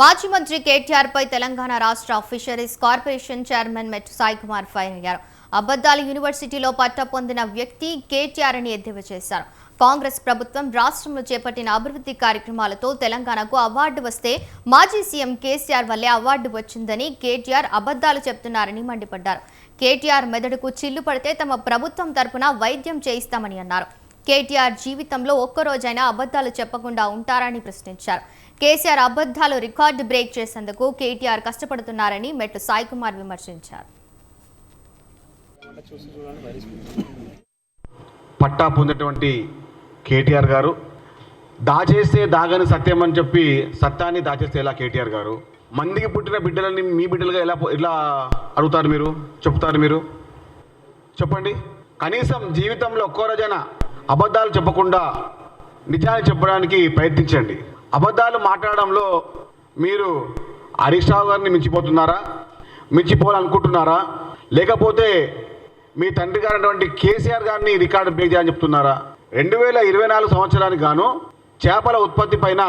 మాజీ మంత్రి కేటీఆర్ పై తెలంగాణ రాష్ట్ర fisheries corporation chairman Met Sai Kumar fire అయ్యారు. అబద్దాల యూనివర్సిటీలో పట్ట పొందిన వ్యక్తి కేటీఆర్ అని ఎద్దేవా చేశారు. కాంగ్రెస్ ప్రభుత్వం రాష్ట్రంలో చేపట్టిన అభివృద్ధి కార్యక్రమాలతో తెలంగాణకు అవార్డు వస్తే మాజీ సీఎం కేసీఆర్ వల్లే అవార్డు వచ్చిందని కేటీఆర్ అబద్దాలు చెప్తున్నారని మండిపడ్డారు. కేటీఆర్ మెదడుకు చిల్లు పడితే తమ ప్రభుత్వం తరపున వైద్యం చేయిస్తామని అన్నారు. కేటీఆర్ జీవితంలో ఒక్కరోజైనా అబద్ధాలు చెప్పకుండా ఉంటారని ప్రశ్నించారు. కేసీఆర్ అబద్ధాలు రికార్డు బ్రేక్ చేసేందుకు కేటీఆర్ కష్టపడుతున్నారని మెట్టు సాయి కుమార్ విమర్శించారు. పట్టా పొందినటువంటి కేటీఆర్ గారు దాచేస్తే దాగని సత్యం అని చెప్పి సత్యాన్ని దాచేస్తే ఎలా కేటీఆర్ గారు? మందికి పుట్టిన బిడ్డలని మీ బిడ్డలుగా ఎలా ఇలా ఎలా అడుగుతారు మీరు? చెప్తారు మీరు? చెప్పండి. కనీసం జీవితంలో ఒక్కో రోజైనా అబద్ధాలు చెప్పకుండా నిజాన్ని చెప్పడానికి ప్రయత్నించండి. అబద్ధాలు మాట్లాడడంలో మీరు హరీష్ రావు గారిని మించిపోతున్నారా? మించిపోవాలనుకుంటున్నారా? లేకపోతే మీ తండ్రి గారైనటువంటి కేసీఆర్ గారిని రికార్డు బ్రేక్ చేయాలని చెప్తున్నారా? రెండు వేల ఇరవై నాలుగు సంవత్సరానికి గాను చేపల ఉత్పత్తి పైన